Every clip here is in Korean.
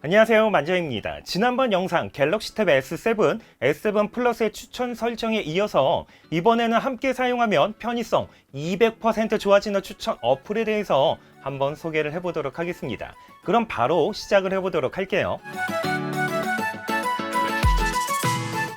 안녕하세요 만자입니다. 지난번 영상 갤럭시 탭 S7, S7 플러스의 추천 설정에 이어서 이번에는 함께 사용하면 편의성 200% 좋아지는 추천 어플에 대해서 한번 소개를 해보도록 하겠습니다. 그럼 바로 시작을 해보도록 할게요.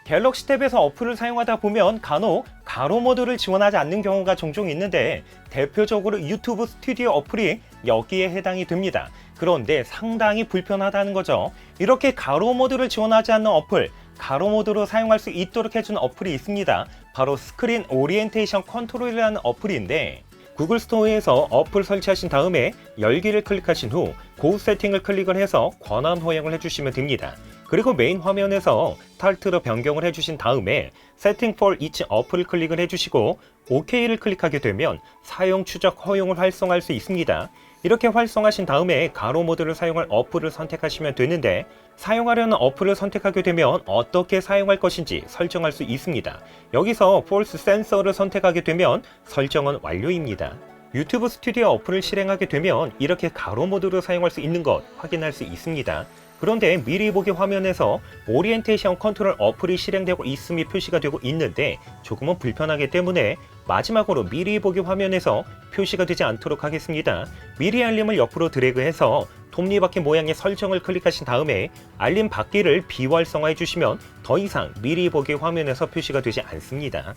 갤럭시 탭에서 어플을 사용하다 보면 간혹 가로 모드를 지원하지 않는 경우가 종종 있는데 대표적으로 유튜브 스튜디오 어플이 여기에 해당이 됩니다. 그런데 상당히 불편하다는 거죠. 이렇게 가로 모드를 지원하지 않는 어플, 가로 모드로 사용할 수 있도록 해주는 어플이 있습니다. 바로 스크린 오리엔테이션 컨트롤이라는 어플인데 구글 스토어에서 어플 설치하신 다음에 열기를 클릭하신 후고 세팅을 클릭을 해서 권한 허용을 해주시면 됩니다. 그리고 메인 화면에서 탈트로 변경을 해주신 다음에 세팅 for each 어플을 클릭을 해주시고 OK를 클릭하게 되면 사용 추적 허용을 활성화할 수 있습니다. 이렇게 활성화하신 다음에 가로 모드를 사용할 어플을 선택하시면 되는데 사용하려는 어플을 선택하게 되면 어떻게 사용할 것인지 설정할 수 있습니다. 여기서 False Sensor를 선택하게 되면 설정은 완료입니다. 유튜브 스튜디오 어플을 실행하게 되면 이렇게 가로 모드로 사용할 수 있는 것 확인할 수 있습니다. 그런데 미리 보기 화면에서 오리엔테이션 컨트롤 어플이 실행되고 있음이 표시가 되고 있는데 조금은 불편하기 때문에 마지막으로 미리 보기 화면에서 표시가 되지 않도록 하겠습니다. 미리 알림을 옆으로 드래그해서 톱니바퀴 모양의 설정을 클릭하신 다음에 알림 받기를 비활성화해 주시면 더 이상 미리 보기 화면에서 표시가 되지 않습니다.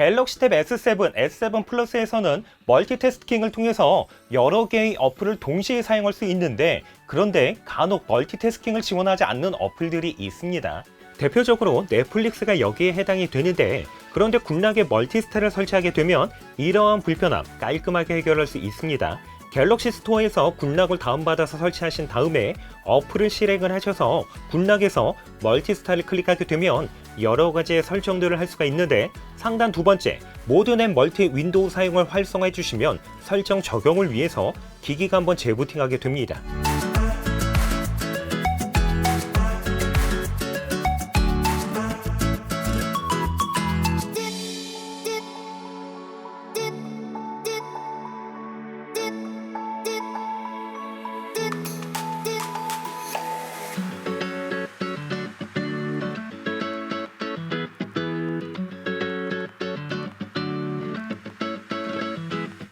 갤럭시 탭 S7, S7 플러스에서는 멀티태스킹을 통해서 여러 개의 어플을 동시에 사용할 수 있는데 그런데 간혹 멀티태스킹을 지원하지 않는 어플들이 있습니다. 대표적으로 넷플릭스가 여기에 해당이 되는데 그런데 군락에 멀티스타를 설치하게 되면 이러한 불편함 깔끔하게 해결할 수 있습니다. 갤럭시 스토어에서 군락을 다운받아서 설치하신 다음에 어플을 실행을 하셔서 군락에서 멀티스타를 클릭하게 되면 여러 가지의 설정들을 할 수가 있는데 상단 두 번째 모든 앱 멀티 윈도우 사용을 활성화해 주시면 설정 적용을 위해서 기기가 한번 재부팅하게 됩니다.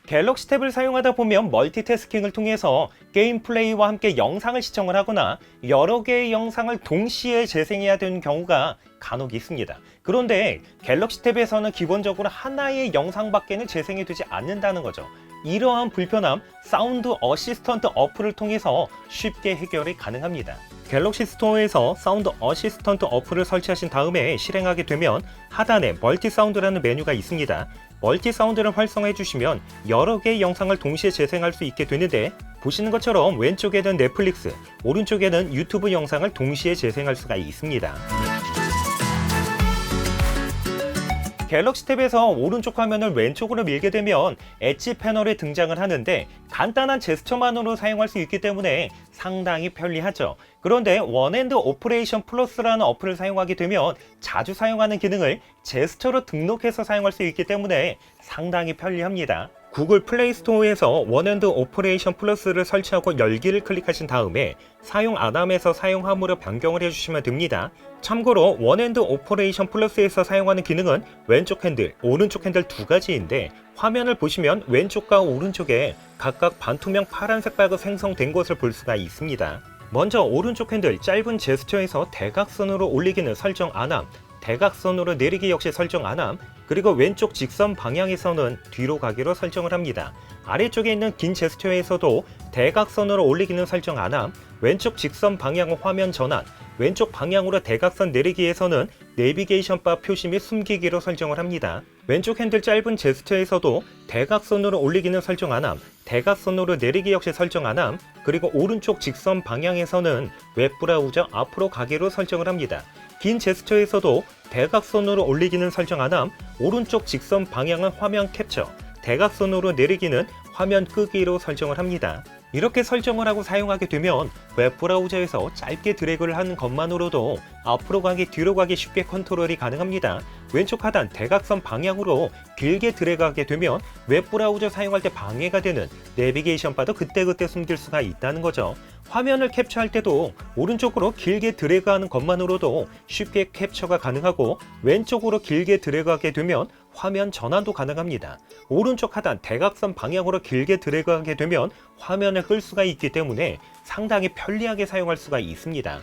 갤럭시 탭을 사용하다 보면 멀티태스킹을 통해서 게임 플레이와 함께 영상을 시청을 하거나 여러 개의 영상을 동시에 재생해야 되는 경우가 간혹 있습니다. 그런데 갤럭시 탭에서는 기본적으로 하나의 영상밖에는 재생이 되지 않는다는 거죠. 이러한 불편함 사운드 어시스턴트 어플을 통해서 쉽게 해결이 가능합니다. 갤럭시 스토어에서 사운드 어시스턴트 어플을 설치하신 다음에 실행하게 되면 하단에 멀티 사운드라는 메뉴가 있습니다. 멀티 사운드를 활성화해 주시면 여러 개의 영상을 동시에 재생할 수 있게 되는데 보시는 것처럼 왼쪽에는 넷플릭스, 오른쪽에는 유튜브 영상을 동시에 재생할 수가 있습니다. 갤럭시 탭에서 오른쪽 화면을 왼쪽으로 밀게 되면 엣지 패널이 등장을 하는데 간단한 제스처만으로 사용할 수 있기 때문에 상당히 편리하죠. 그런데 원핸드 오퍼레이션 플러스라는 어플을 사용하게 되면 자주 사용하는 기능을 제스처로 등록해서 사용할 수 있기 때문에 상당히 편리합니다. 구글 플레이 스토어에서 원핸드 오퍼레이션 플러스를 설치하고 열기를 클릭하신 다음에 사용 안함에서 사용함으로 변경을 해주시면 됩니다. 참고로 원핸드 오퍼레이션 플러스에서 사용하는 기능은 왼쪽 핸들, 오른쪽 핸들 두 가지인데 화면을 보시면 왼쪽과 오른쪽에 각각 반투명 파란색 바가 생성된 것을 볼 수가 있습니다. 먼저 오른쪽 핸들 짧은 제스처에서 대각선으로 올리기는 설정 안함, 대각선으로 내리기 역시 설정 안함, 그리고 왼쪽 직선 방향에서는 뒤로 가기로 설정을 합니다. 아래쪽에 있는 긴 제스처에서도 대각선으로 올리기는 설정 안함, 왼쪽 직선 방향 화면 전환, 왼쪽 방향으로 대각선 내리기에서는 내비게이션 바 표시 및 숨기기로 설정을 합니다. 왼쪽 핸들 짧은 제스처에서도 대각선으로 올리기는 설정 안함, 대각선으로 내리기 역시 설정 안함, 그리고 오른쪽 직선 방향에서는 웹 브라우저 앞으로 가기로 설정을 합니다. 긴 제스처에서도 대각선으로 올리기는 설정 안함, 오른쪽 직선 방향은 화면 캡처, 대각선으로 내리기는 화면 끄기로 설정을 합니다. 이렇게 설정을 하고 사용하게 되면 웹브라우저에서 짧게 드래그를 하는 것만으로도 앞으로 가기 뒤로 가기 쉽게 컨트롤이 가능합니다. 왼쪽 하단 대각선 방향으로 길게 드래그하게 되면 웹브라우저 사용할 때 방해가 되는 내비게이션 바도 그때그때 숨길 수가 있다는 거죠. 화면을 캡처할 때도 오른쪽으로 길게 드래그하는 것만으로도 쉽게 캡처가 가능하고 왼쪽으로 길게 드래그하게 되면 화면 전환도 가능합니다. 오른쪽 하단 대각선 방향으로 길게 드래그하게 되면 화면을 끌 수가 있기 때문에 상당히 편리하게 사용할 수가 있습니다.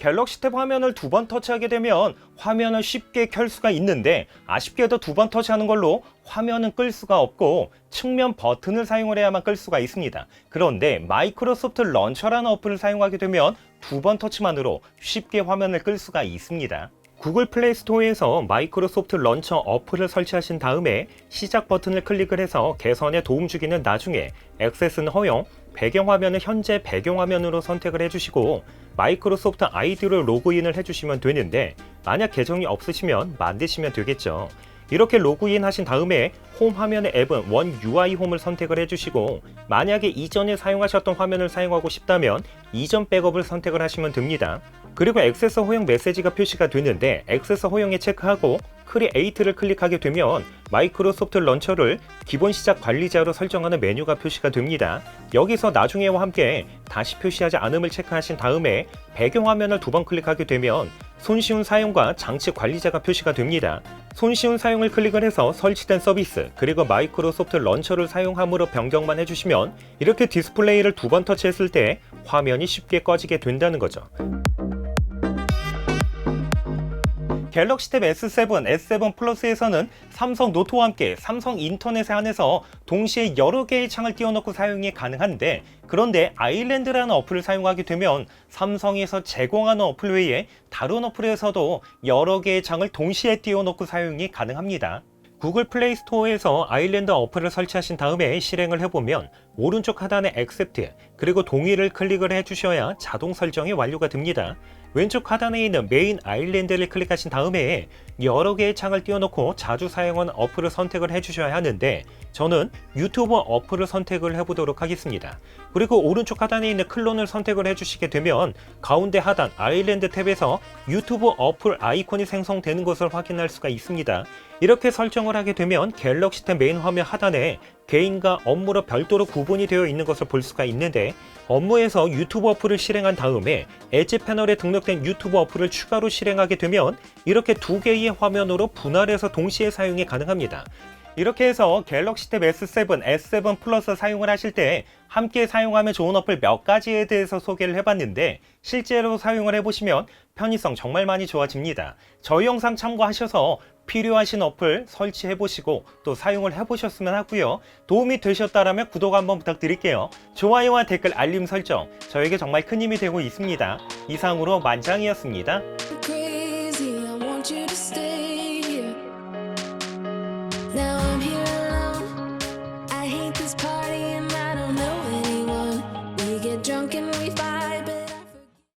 갤럭시 탭 화면을 두 번 터치하게 되면 화면을 쉽게 켤 수가 있는데 아쉽게도 두 번 터치하는 걸로 화면은 끌 수가 없고 측면 버튼을 사용을 해야만 끌 수가 있습니다. 그런데 마이크로소프트 런처라는 어플을 사용하게 되면 두 번 터치만으로 쉽게 화면을 끌 수가 있습니다. 구글 플레이 스토어에서 마이크로소프트 런처 어플을 설치하신 다음에 시작 버튼을 클릭을 해서 개선에 도움 주기는 나중에 액세스는 허용, 배경화면은 현재 배경화면으로 선택을 해주시고 마이크로소프트 아이디로 로그인을 해주시면 되는데 만약 계정이 없으시면 만드시면 되겠죠. 이렇게 로그인 하신 다음에 홈 화면의 앱은 원 UI 홈을 선택을 해주시고 만약에 이전에 사용하셨던 화면을 사용하고 싶다면 이전 백업을 선택을 하시면 됩니다. 그리고 액세스 허용 메시지가 표시가 되는데 액세스 허용에 체크하고 크리에이트를 클릭하게 되면 마이크로소프트 런처를 기본 시작 관리자로 설정하는 메뉴가 표시가 됩니다. 여기서 나중에와 함께 다시 표시하지 않음을 체크하신 다음에 배경 화면을 두 번 클릭하게 되면 손쉬운 사용과 장치 관리자가 표시가 됩니다. 손쉬운 사용을 클릭을 해서 설치된 서비스 그리고 마이크로소프트 런처를 사용함으로 변경만 해주시면 이렇게 디스플레이를 두 번 터치했을 때 화면이 쉽게 꺼지게 된다는 거죠. 갤럭시 탭 S7, S7 플러스에서는 삼성 노트와 함께 삼성 인터넷에 한해서 동시에 여러 개의 창을 띄워놓고 사용이 가능한데 그런데 아일랜드라는 어플을 사용하게 되면 삼성에서 제공하는 어플 외에 다른 어플에서도 여러 개의 창을 동시에 띄워놓고 사용이 가능합니다. 구글 플레이 스토어에서 아일랜드 어플을 설치하신 다음에 실행을 해보면 오른쪽 하단에 Accept 그리고 동의를 클릭을 해주셔야 자동 설정이 완료가 됩니다. 왼쪽 하단에 있는 메인 아일랜드를 클릭하신 다음에 여러 개의 창을 띄워놓고 자주 사용하는 어플을 선택을 해주셔야 하는데 저는 유튜버 어플을 선택을 해보도록 하겠습니다. 그리고 오른쪽 하단에 있는 클론을 선택을 해주시게 되면 가운데 하단 아일랜드 탭에서 유튜브 어플 아이콘이 생성되는 것을 확인할 수가 있습니다. 이렇게 설정을 하게 되면 갤럭시 탭 메인 화면 하단에 개인과 업무로 별도로 구분이 되어 있는 것을 볼 수가 있는데 업무에서 유튜브 어플을 실행한 다음에 엣지 패널에 등록된 유튜브 어플을 추가로 실행하게 되면 이렇게 두 개의 화면으로 분할해서 동시에 사용이 가능합니다. 이렇게 해서 갤럭시 탭 S7, S7 플러스 사용을 하실 때 함께 사용하면 좋은 어플 몇 가지에 대해서 소개를 해봤는데 실제로 사용을 해보시면 편의성 정말 많이 좋아집니다. 저희 영상 참고하셔서 필요하신 어플 설치해 보시고 또 사용을 해 보셨으면 하고요. 도움이 되셨다라면 구독 한번 부탁드릴게요. 좋아요와 댓글 알림 설정 저에게 정말 큰 힘이 되고 있습니다. 이상으로 만장이었습니다.